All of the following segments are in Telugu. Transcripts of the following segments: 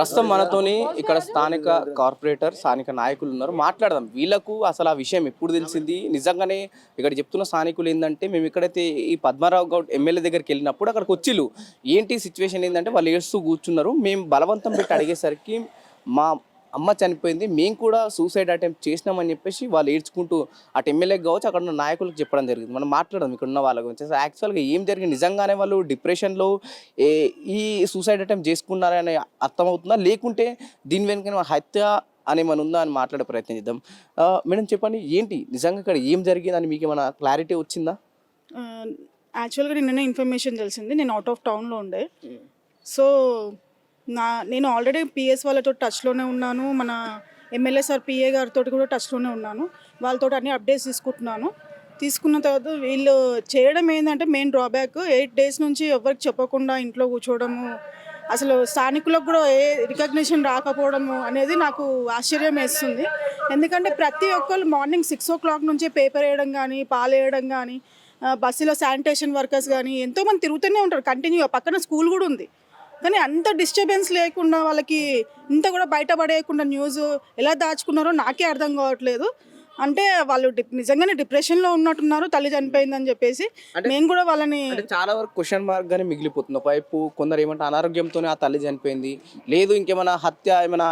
ప్రస్తుతం మనతోని ఇక్కడ స్థానిక కార్పొరేటర్ స్థానిక నాయకులు ఉన్నారు. మాట్లాడదాం. వీళ్ళకు అసలు ఆ విషయం ఎప్పుడు తెలిసింది? నిజంగానే ఇక్కడ చెప్తున్న స్థానికులు ఏంటంటే మేము ఇక్కడైతే ఈ పద్మారావు గౌడ్ ఎమ్మెల్యే దగ్గరికి వెళ్ళినప్పుడు అక్కడికి వచ్చిళ్ళు. ఏంటి సిచ్యువేషన్ ఏంటంటే వాళ్ళు ఏడుస్తూ కూర్చున్నారు. మేము బలవంతం పెట్టి అడిగేసరికి మా అమ్మ చనిపోయింది మేము కూడా సూసైడ్ అటెంప్ట్ చేసినామని చెప్పేసి వాళ్ళు ఏడ్చుకుంటూ అటు ఎమ్మెల్యేకి కావచ్చు అక్కడ ఉన్న నాయకులకు చెప్పడం జరిగింది. మనం మాట్లాడదాం ఇక్కడ ఉన్న వాళ్ళ గురించి. యాక్చువల్గా ఏం జరిగింది? నిజంగానే వాళ్ళు డిప్రెషన్లో ఏ ఈ సూసైడ్ అటెంప్ట్ చేసుకున్నారని అర్థమవుతుందా? లేకుంటే దీని వెనుక హత్య అని మన ఉందా అని మాట్లాడే ప్రయత్నం చేద్దాం. మేడం చెప్పండి ఏంటి? నిజంగా ఇక్కడ ఏం జరిగిందని మీకు ఏమైనా క్లారిటీ వచ్చిందా? యాక్చువల్గా నిన్ననే ఇన్ఫర్మేషన్ తెలిసింది. నేను అవుట్ ఆఫ్ టౌన్లో ఉండే. సో నా నేను ఆల్రెడీ పిఎస్ వాళ్ళతో టచ్లోనే ఉన్నాను. మన ఎమ్మెల్యే సార్ పిఏ గారితో కూడా టచ్లోనే ఉన్నాను. వాళ్ళతో అన్ని అప్డేట్స్ తీసుకుంటున్నాను. తీసుకున్న తర్వాత వీళ్ళు చేయడం ఏంటంటే మెయిన్ డ్రాబ్యాక్ ఎయిట్ డేస్ నుంచి ఎవరికి చెప్పకుండా ఇంట్లో కూర్చోవడము అసలు స్థానికులకు కూడా ఏ రికగ్నిషన్ రాకపోవడము అనేది నాకు ఆశ్చర్యం వేస్తుంది. ఎందుకంటే ప్రతి ఒక్కరు మార్నింగ్ సిక్స్ ఓ క్లాక్ నుంచి పేపర్ వేయడం కానీ పాలు వేయడం కానీ బస్సులో శానిటేషన్ వర్కర్స్ కానీ ఎంతోమంది తిరుగుతూనే ఉంటారు. కంటిన్యూ పక్కన స్కూల్ కూడా ఉంది. కానీ అంత డిస్టర్బెన్స్ లేకుండా వాళ్ళకి ఇంత కూడా బయటపడేయకుండా న్యూస్ ఎలా దాచుకున్నారో నాకే అర్థం కావట్లేదు. అంటే వాళ్ళు నిజంగానే డిప్రెషన్లో ఉన్నట్టున్నారు తల్లి చనిపోయిందని చెప్పేసి. మేము కూడా వాళ్ళని చాలా వరకు క్వశ్చన్ మార్క్ గానే మిగిలిపోతుంది. ఒకవైపు కొందరు ఏమంటే అనారోగ్యంతోనే ఆ తల్లి చనిపోయింది. లేదు ఇంకేమైనా హత్య ఏమైనా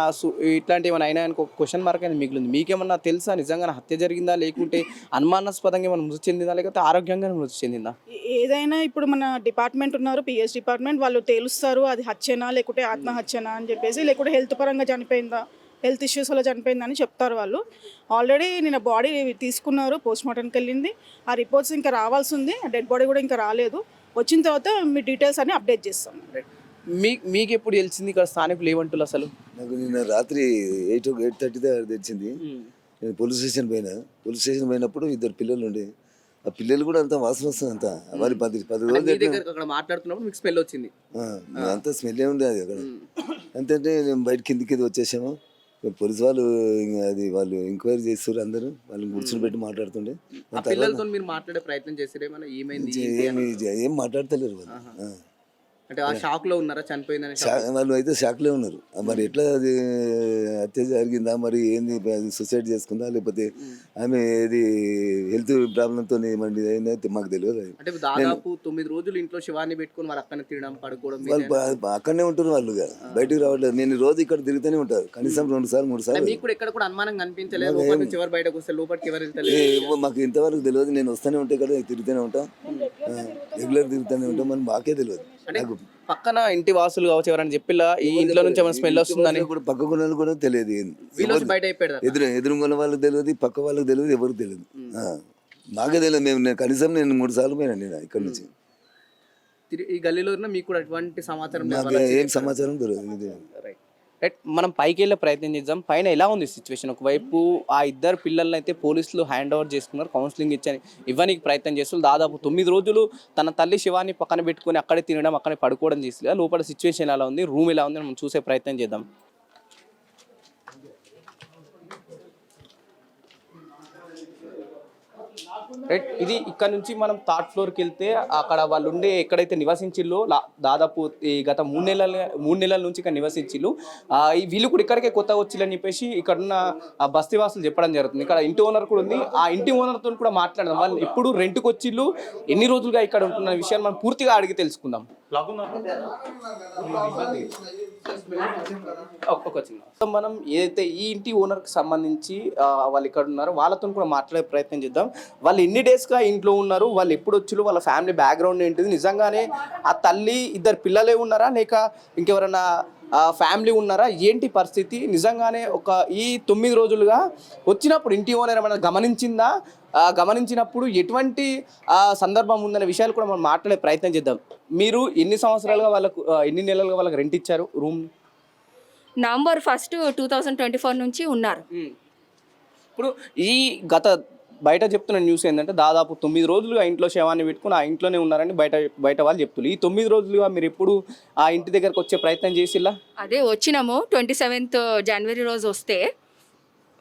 ఇట్లాంటి ఏమైనా అయినా క్వశ్చన్ మార్క్ అనేది మిగిలింది. మీకేమన్నా తెలుసా నిజంగా హత్య జరిగిందా? లేకుంటే అనుమానాస్పదంగా ఏమైనా మృతి చెందిందా? లేకపోతే ఆరోగ్యంగానే మృతి చెందిందా? ఏదైనా ఇప్పుడు మన డిపార్ట్మెంట్ ఉన్నారు పిఎస్ డిపార్ట్మెంట్ వాళ్ళు తేలుస్తారు అది హత్యనా లేకుంటే ఆత్మహత్యనా అని చెప్పేసి లేకుంటే హెల్త్ పరంగా చనిపోయిందా? హెల్త్ ఇష్యూస్ వల్ల చనిపోయిందని చెప్తారు వాళ్ళు. ఆల్రెడీ నేను బాడీ తీసుకున్నారు పోస్ట్ మార్టంకి వెళ్ళింది. ఆ రిపోర్ట్స్ ఇంకా రావాల్సి ఉంది. డెడ్ బాడీ కూడా ఇంకా రాలేదు. వచ్చిన తర్వాత మీ డీటెయిల్స్ అన్ని అప్డేట్ చేస్తాం. మీ మీకు ఎప్పుడు తెలిసింది ఇక్కడ స్థానికులు ఏమంటున్నారు అసలు? నాకు నిన్న రాత్రి ఎయిట్ ఎయిట్ థర్టీ దగ్గర తెచ్చింది నేను పోలీస్ స్టేషన్ పోయినా. పోలీస్ స్టేషన్ పోయినప్పుడు ఇద్దరు పిల్లలు ఉండే. ఆ పిల్లలు కూడా అంతా వాసన వస్తుంది అంతా. మరి పది పది రోజులు దగ్గర అక్కడ మాట్లాడుతున్నప్పుడు మీకు స్మెల్ వచ్చింది. ఆ, అంతా స్మెల్ ఉండే అది అక్కడ. అంతంటే నేను బయట కిందికి ఇది వచ్చేసాము. పోలీస్ వాళ్ళు ఇంకా అది వాళ్ళు ఎంక్వైరీ చేస్తారు అందరూ. వాళ్ళని కూర్చొని పెట్టి మాట్లాడుతుండే. పిల్లలతో మీరు మాట్లాడే ప్రయత్నం చేసారు ఏమైంది? ఏం మాట్లాడతలేరు వాళ్ళు. అంటే ఆ షాక్లో ఉన్నారా? చనిపోయిందని వాళ్ళు అయితే షాక్లో ఉన్నారు. మరి ఎట్లా అది హత్య జరిగిందా? మరి ఏంది? సూసైడ్ చేసుకుందా? లేకపోతే ఆమె ఏది హెల్త్ ప్రాబ్లంతో మరి ఏందైతే మాకు తెలియదు. అది. అంటే దాదాపు తొమ్మిది రోజులు ఇంట్లో శివాన్ని పెట్టుకొని వాళ్ళు అక్కడనే తినడం పడుకోవడం వాళ్ళు అక్కడనే ఉంటారు వాళ్ళు. బయటికి రావట్లేదు. నేను రోజు ఇక్కడ తిరుగుతూనే ఉంటారు కనీసం రెండు సార్లు మూడు సార్లు. మీకు కూడా ఎక్కడ కూడా అనుమానం కనిపించలేదు? బయటకు వస్తే లోపలికి ఎవరు వెళ్తలేదు మాకు ఇంతవరకు తెలియదు. నేను వస్తూనే ఉంటే కదా తిరుగుతూనే ఉంటాం. రెగ్యులర్ తిరుగుతూనే ఉంటాం. మరి మాకే తెలియదు. నాకు పక్కన ఇంటి వాసులు కావచ్చు ఎవరైనా చెప్పిలా ఈ ఇంట్లో నుంచి ఏమైనా స్మెల్ వస్తుందని? కూడా పక్క కొనాలు కూడా తెలియదు. వీళ్ళు బయట ఎదురు ఎదురుగొన్న వాళ్ళకి తెలియదు పక్క వాళ్ళకి తెలియదు ఎవరికి తెలియదు. మాకే తెలియదు. మేము నేను కనీసం నేను మూడు సార్లు పోయినా నేను ఇక్కడ నుంచి. ఈ గల్లీలో ఉన్న మీకు కూడా ఎటువంటి సమాచారం నాకు ఏం సమాచారం తెలియదు ఇది. రైట్ మనం పైకి వెళ్ళే ప్రయత్నం చేద్దాం. పైన ఎలా ఉంది సిచ్యువేషన్ ఒకవైపు ఆ ఇద్దరు పిల్లల్ని అయితే పోలీసులు హ్యాండ్ ఓవర్ చేసుకున్నారు కౌన్సిలింగ్ ఇచ్చని ఇవ్వడానికి ప్రయత్నం చేస్తున్నారు. దాదాపు తొమ్మిది రోజులు తన తల్లి శివాన్ని పక్కన పెట్టుకొని అక్కడే తినడం అక్కడే పడుకోవడం చేసి లోపల సిచ్యువేషన్ ఎలా ఉంది? రూమ్ ఎలా ఉంది? మనం చూసే ప్రయత్నం చేద్దాం. రైట్ ఇది ఇక్కడ నుంచి మనం థర్డ్ ఫ్లోర్కి వెళ్తే అక్కడ వాళ్ళు ఉండే ఎక్కడైతే నివసించిల్లో దాదాపు ఈ గత మూడు నెలల మూడు నెలల నుంచి ఇక్కడ నివసించిల్లు. ఈ వీళ్ళు కూడా ఇక్కడికే కొత్త వచ్చిల్లని చెప్పేసి ఇక్కడ ఉన్న బస్తీవాసులు చెప్పడం జరుగుతుంది. ఇక్కడ ఇంటి ఓనర్ కూడా ఉంది. ఆ ఇంటి ఓనర్తో కూడా మాట్లాడదాం. వాళ్ళు ఎప్పుడు రెంట్కి వచ్చిల్లు ఎన్ని రోజులుగా ఇక్కడ ఉంటున్న విషయాన్ని మనం పూర్తిగా అడిగి తెలుసుకుందాం. చిన్న సో మనం ఏదైతే ఈ ఇంటి ఓనర్కి సంబంధించి వాళ్ళు ఇక్కడ ఉన్నారో వాళ్ళతో కూడా మాట్లాడే ప్రయత్నం చేద్దాం. వాళ్ళు ఎన్ని డేస్గా ఇంట్లో ఉన్నారు వాళ్ళు ఎప్పుడు వచ్చారు వాళ్ళ ఫ్యామిలీ బ్యాక్గ్రౌండ్ ఏంటిది నిజంగానే ఆ తల్లి ఇద్దరు పిల్లలే ఉన్నారా? లేక ఇంకెవరైనా ఫ్యామిలీ ఉన్నారా? ఏంటి పరిస్థితి? నిజంగానే ఒక ఈ తొమ్మిది రోజులుగా వచ్చినప్పుడు ఇంటి ఓనర్ ఏమైనా గమనించిందా? గమనించినప్పుడు ఎటువంటి సందర్భం ఉందనే విషయాలు కూడా మనం మాట్లాడే ప్రయత్నం చేద్దాం. మీరు ఎన్ని సంవత్సరాలుగా వాళ్ళకు ఎన్ని నెలలుగా వాళ్ళకి రెంట్ ఇచ్చారు room November first two thousand twenty four నుంచి ఉన్నారు. ఇప్పుడు ఈ గత బయట చెప్తున్న న్యూస్ ఏంటంటే దాదాపు తొమ్మిది రోజులుగా ఇంట్లో శవాన్ని పెట్టుకుని ఆ ఇంట్లోనే ఉన్నారని బయట బయట వాళ్ళు చెప్తున్నారు ఈ తొమ్మిది రోజులుగా మీరు ఎప్పుడు ఆ ఇంటి దగ్గరకు వచ్చే ప్రయత్నం చేసిల్లా? అదే వచ్చినాము. ట్వంటీ సెవెంత్ జనవరి రోజు వస్తే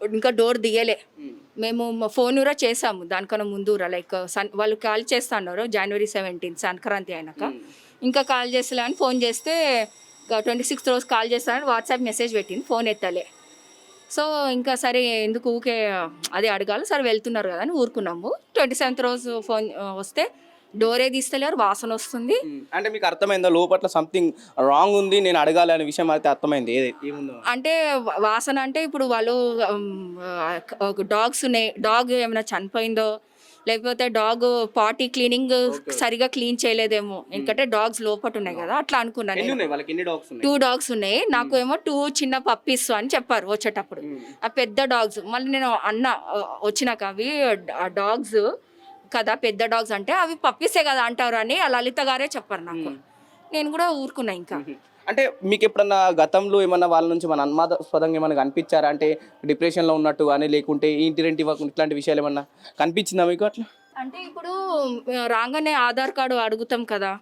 ఇంకా డోర్ దిగలే. మేము ఫోన్ కూడా చేసాము దానికన్నా ముందు లైక్ సన్ వాళ్ళు కాల్ చేస్తున్నారు జనవరి సెవెంటీన్త్ సంక్రాంతి అయినాక. ఇంకా కాల్ చేసలే అని ఫోన్ చేస్తే ట్వంటీ సిక్స్త్ రోజు కాల్ చేస్తానని వాట్సాప్ మెసేజ్ పెట్టింది. ఫోన్ ఎత్తలే. సో ఇంకా సరే ఎందుకు ఊకే అదే అడగాలి? సరే వెళ్తున్నారు కదా అని ఊరుకున్నాము. ట్వంటీ సెవెంత్ రోజు ఫోన్ వస్తే డోరే తీస్తలేరు వాసన వస్తుంది. అంటే మీకు అర్థమైందా? లోపల సంథింగ్ రాంగ్ ఉంది నేను అడగాలి అనే విషయం అయితే అర్థమైంది. అంటే వాసన అంటే ఇప్పుడు వాళ్ళు డాగ్స్ ఉన్నాయి డాగ్ ఏమైనా చనిపోయిందో లేకపోతే డాగ్ పార్టీ క్లీనింగ్ సరిగా క్లీన్ చేయలేదేమో. ఎందుకంటే డాగ్స్ లోపట ఉన్నాయి కదా అట్లా అనుకున్నాను టూ డాగ్స్ ఉన్నాయి. నాకు ఏమో టూ చిన్న పప్పీస్ అని చెప్పారు వచ్చేటప్పుడు. ఆ పెద్ద డాగ్స్. మళ్ళీ నేను అన్న వచ్చినాక అవి ఆ డాగ్స్ కదా పెద్ద డాగ్స్ అంటే అవి పప్పీసే కదా అంటారు అని ఆ లలిత గారే చెప్పారు నాకు. నేను కూడా ఊరుకున్నా ఇంకా. అంటే మీకు ఎప్పుడన్నా గతంలో ఏమన్నా వాళ్ళ నుంచి మన అనుమాదాస్పదంగా ఏమన్నా కనిపించారా? అంటే డిప్రెషన్లో ఉన్నట్టు కానీ లేకుంటే ఇంటి రెంట్ ఇట్లాంటి విషయాలు ఏమన్నా కనిపించిందా మీకు అట్లా? అంటే ఇప్పుడు రాగానే ఆధార్ కార్డు అడుగుతాం కదా.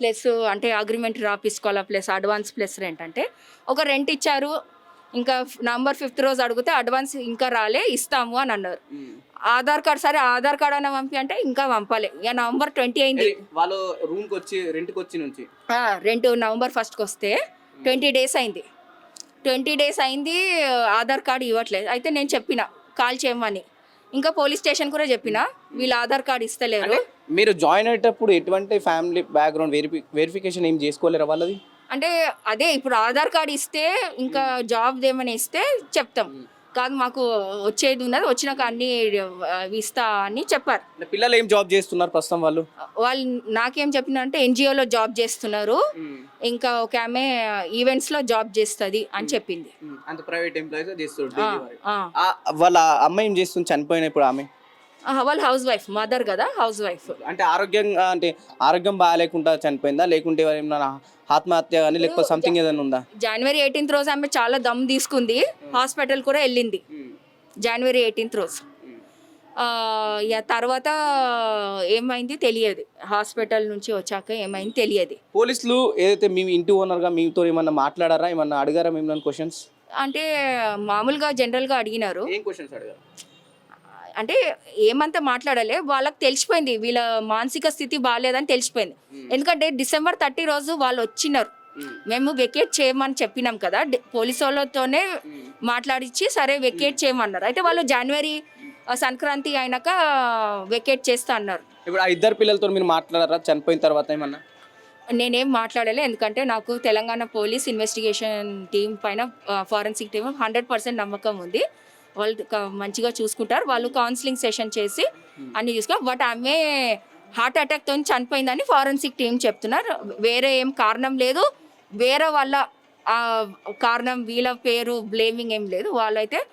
ప్లస్ అంటే అగ్రిమెంట్ రాపించుకోవాలా ప్లస్ అడ్వాన్స్ ప్లస్ రెంట్. అంటే ఒక రెంట్ ఇచ్చారు ఇంకా నంబర్ ఫిఫ్త్ రోజు అడిగితే అడ్వాన్స్ ఇంకా రాలే ఇస్తాము అని అన్నారు. ఆధార్ కార్డ్ సరే ఆధార్ కార్డ్ అన్న పంపి అంటే ఇంకా పంపాలి. ఇక నవంబర్ ట్వంటీ అయింది. వాళ్ళు రూమ్కి వచ్చి రెంట్కి వచ్చి నుంచి. రెండు నవంబర్ ఫస్ట్కి వస్తే ట్వంటీ డేస్ అయింది. ట్వంటీ డేస్ అయింది ఆధార్ కార్డు ఇవ్వట్లేదు. అయితే నేను చెప్పిన కాల్ చేయమని. ఇంకా పోలీస్ స్టేషన్ కూడా చెప్పిన వీళ్ళు ఆధార్ కార్డు ఇస్తలేరు. మీరు జాయిన్ అయ్యేటప్పుడు ఎటువంటి ఫ్యామిలీ బ్యాక్గ్రౌండ్ వెరిఫి వెరిఫికేషన్ ఏం చేసుకోలేరా వాళ్ళది? అంటే అదే ఇప్పుడు ఆధార్ కార్డు ఇస్తే ఇంకా జాబ్ ఏమైనా ఇస్తే చెప్తాం. కాదు మాకు వచ్చేది ఉన్నది వచ్చినాక అన్ని ఇస్తా అని చెప్పారు. అంటే పిల్లలు ఏం జాబ్ చేస్తున్నారు ప్రస్తుతం వాళ్ళు? వాళ్ళు నాకేం చెప్పినారంటే ఎన్జిఓలో జాబ్ చేస్తున్నారు. ఇంకా ఒక ఆమె ఈవెంట్స్లో జాబ్ చేస్తుంది అని చెప్పింది. అంత ప్రైవేట్ ఎంప్లాయీస్. వాళ్ళ. అమ్మాయి ఏం చేస్తుంది? చనిపోయినప్పుడు ఆమె? ఆ, వాళ్ళు హౌస్ వైఫ్ మదర్ కదా హౌస్ వైఫ్ అంటే ఆరోగ్యంగా అంటే ఆరోగ్యం బాగాలేకుండా చనిపోయిందా? లేకుంటే ఏమన్నా ఆత్మహత్య కానీ లేకపోతే సంథింగ్ ఏదైనా ఉందా? జనవరి ఎయిటీన్త్ రోజు ఆమె చాలా దమ్ తీసుకుంది. హాస్పిటల్ కూడా వెళ్ళింది. జనవరి ఎయిటీన్త్ రోజు. తర్వాత ఏమైంది తెలియదు. హాస్పిటల్ నుంచి వచ్చాక ఏమైంది తెలియదు. పోలీసులు ఏదైతే మీ ఇంటి ఓనర్గా మీతో ఏమన్నా మాట్లాడారా? ఏమన్నా అడిగారా మేము క్వశ్చన్స్ అంటే మామూలుగా జనరల్గా అడిగినారు. ఏం క్వశ్చన్స్ అడిగారు? అంటే ఏమంతా మాట్లాడలే వాళ్ళకి తెలిసిపోయింది వీళ్ళ మానసిక స్థితి బాగాలేదని తెలిసిపోయింది. ఎందుకంటే డిసెంబర్ థర్టీ రోజు వాళ్ళు వచ్చినారు. మేము. వెకేట్ చేయమని చెప్పినాం కదా పోలీసు వాళ్ళతోనే మాట్లాడించి సరే వెకేట్ చేయమన్నారు. అయితే వాళ్ళు జనవరి సంక్రాంతి అయినాక వెకేట్ చేస్తా అన్నారు. ఇప్పుడు ఆ ఇద్దరు పిల్లలతో మీరు మాట్లాడారా? చనిపోయిన తర్వాత ఏమన్నా? నేనేం మాట్లాడలే ఎందుకంటే నాకు తెలంగాణ పోలీస్ ఇన్వెస్టిగేషన్ టీం పైన ఫారెన్సిక్ టీం హండ్రెడ్ పర్సెంట్ నమ్మకం ఉంది. వాళ్ళు మంచిగా చూసుకుంటారు. వాళ్ళు కౌన్సిలింగ్ సెషన్ చేసి అన్ని చూసుకున్నారు. బట్ ఆమె హార్ట్ అటాక్తో చనిపోయిందని ఫారెన్సిక్ టీం చెప్తున్నారు. వేరే ఏం కారణం లేదు. వేరే వాళ్ళ ఆ, కారణం వీళ్ళ పేరు బ్లేమింగ్ ఏం లేదు. వాళ్ళైతే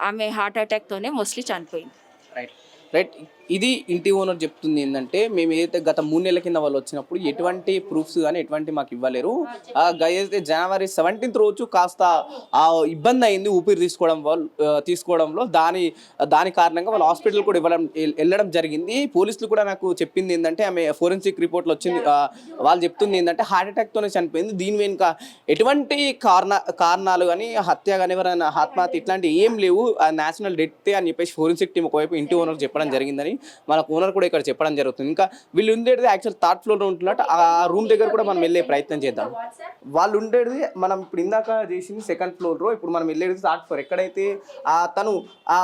ఆమె హార్ట్ అటాక్తోనే మోస్ట్లీ చనిపోయింది. రైట్ రైట్ ఇది ఇంటి ఓనర్ చెప్తుంది ఏంటంటే మేము ఏదైతే గత మూడు నెలల కింద వాళ్ళు వచ్చినప్పుడు ఎటువంటి ప్రూఫ్స్ కానీ ఎటువంటి మాకు ఇవ్వలేరు. అయితే జనవరి సెవెంటీన్త్ రోజు కాస్త ఆ ఇబ్బంది అయింది ఊపిరి తీసుకోవడం వల్ల తీసుకోవడంలో దాని దాని కారణంగా వాళ్ళు హాస్పిటల్ కూడా ఇవ్వడం వెళ్ళడం జరిగింది. పోలీసులు కూడా నాకు చెప్పింది ఏంటంటే ఆమె ఫోరెన్సిక్ రిపోర్ట్లు వచ్చింది. వాళ్ళు చెప్తుంది ఏంటంటే హార్ట్ అటాక్తోనే చనిపోయింది. దీని వెనుక ఎటువంటి కారణ కారణాలు కానీ హత్య కానీ ఎవరైనా ఆత్మహత్య ఇట్లాంటి ఏం లేవు. నేషనల్ డెత్ అని చెప్పేసి ఫోరెన్సిక్ టీం ఒకవైపు ఇంటి ఓనర్ చెప్పడం జరిగిందని మనకు ఓనర్ కూడా ఇక్కడ చెప్పడం జరుగుతుంది. ఇంకా వీళ్ళు ఉండేది యాక్చువల్ థర్డ్ ఫ్లోర్ ఉంటున్నట్టు ఆ రూమ్ దగ్గర కూడా మనం వెళ్ళే ప్రయత్నం చేద్దాం. వాళ్ళు ఉండేది మనం ఇప్పుడు ఇందాక చేసింది సెకండ్ ఫ్లోర్ ఇప్పుడు మనం వెళ్ళేది థర్డ్ ఫ్లోర్ ఎక్కడైతే ఆ తను ఆ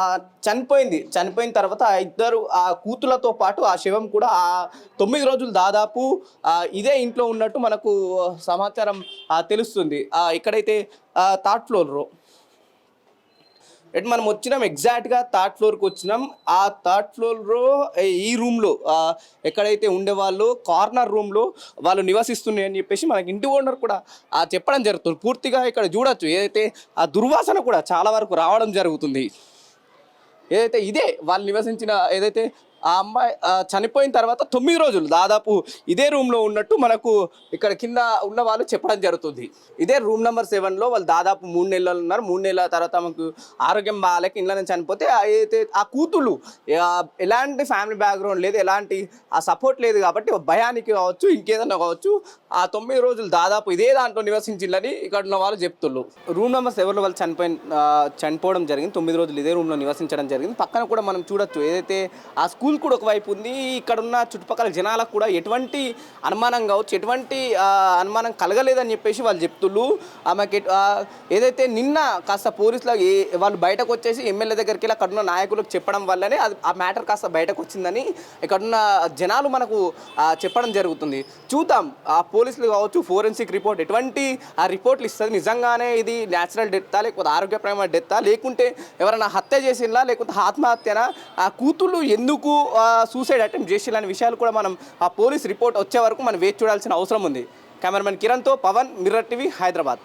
చనిపోయింది. చనిపోయిన తర్వాత ఆ ఇద్దరు ఆ కూతులతో పాటు ఆ శవం కూడా ఆ తొమ్మిది రోజులు దాదాపు ఇదే ఇంట్లో ఉన్నట్టు మనకు సమాచారం తెలుస్తుంది. ఆ థర్డ్ ఫ్లోర్ ఎట్ మనం వచ్చినాం ఎగ్జాక్ట్గా థర్డ్ ఫ్లోర్కి వచ్చినాం. ఆ థర్డ్ ఫ్లోర్లో ఈ రూమ్లో ఎక్కడైతే ఉండేవాళ్ళు కార్నర్ రూమ్లో వాళ్ళు నివసిస్తున్నాయి అని చెప్పేసి మనకి ఇంటి ఓనర్ కూడా ఆ చెప్పడం జరుగుతుంది. పూర్తిగా ఇక్కడ చూడొచ్చు. ఏదైతే ఆ దుర్వాసన కూడా చాలా వరకు రావడం జరుగుతుంది. ఏదైతే ఇదే వాళ్ళు నివసించిన ఏదైతే ఆ అమ్మాయి చనిపోయిన తర్వాత తొమ్మిది రోజులు దాదాపు ఇదే రూమ్లో ఉన్నట్టు మనకు ఇక్కడ కింద ఉన్న వాళ్ళు చెప్పడం జరుగుతుంది. ఇదే రూమ్ నెంబర్ సెవెన్లో వాళ్ళు దాదాపు మూడు నెలలు ఉన్నారు. మూడు నెలల తర్వాత మనకు ఆరోగ్యం బాగాలేక ఇంట్లోనే చనిపోతే ఆ ఆ కూతుళ్ళు ఎలాంటి ఫ్యామిలీ బ్యాక్గ్రౌండ్ లేదు ఎలాంటి ఆ సపోర్ట్ లేదు కాబట్టి భయానికి కావచ్చు ఇంకేదన్నా కావచ్చు ఆ తొమ్మిది రోజులు దాదాపు ఇదే దాంట్లో నివసించిందని ఇక్కడ ఉన్న వాళ్ళు చెప్తుళ్ళు రూమ్ నెంబర్ సెవెన్లో వాళ్ళు చనిపోయిన చనిపోవడం జరిగింది. తొమ్మిది రోజులు ఇదే రూమ్లో నివసించడం జరిగింది. పక్కన కూడా మనం చూడొచ్చు ఏదైతే ఆ స్కూల్ స్కూల్ కూడా ఒకవైపు ఉంది. ఇక్కడ ఉన్న చుట్టుపక్కల జనాలకు కూడా ఎటువంటి అనుమానం కావచ్చు ఎటువంటి అనుమానం కలగలేదని చెప్పేసి వాళ్ళు చెప్తుళ్ళు. ఆమెకి ఏదైతే నిన్న కాస్త పోలీసులు వాళ్ళు బయటకు వచ్చేసి ఎమ్మెల్యే దగ్గరికి వెళ్ళి అక్కడ ఉన్న నాయకులకు చెప్పడం వల్లనే అది ఆ మ్యాటర్ కాస్త బయటకు వచ్చిందని ఇక్కడున్న జనాలు మనకు చెప్పడం జరుగుతుంది. చూద్దాం ఆ పోలీసులు కావచ్చు ఫోరెన్సిక్ రిపోర్ట్ ఎటువంటి ఆ రిపోర్ట్లు ఇస్తుంది. నిజంగానే ఇది న్యాచురల్ డెత్తా లేకపోతే ఆరోగ్యపరమైన డెత్తా లేకుంటే ఎవరైనా హత్య చేసిందా లేకపోతే ఆత్మహత్యనా? ఆ కూతుళ్ళు ఎందుకు సూసైడ్ అటెంప్ట్ చేసేలాంటి విషయాలు కూడా మనం ఆ పోలీస్ రిపోర్ట్ వచ్చే వరకు మనం వేచి చూడాల్సిన అవసరం ఉంది. కెమెరామెన్ కిరణ్తో పవన్ మిర్రర్ టీవీ హైదరాబాద్.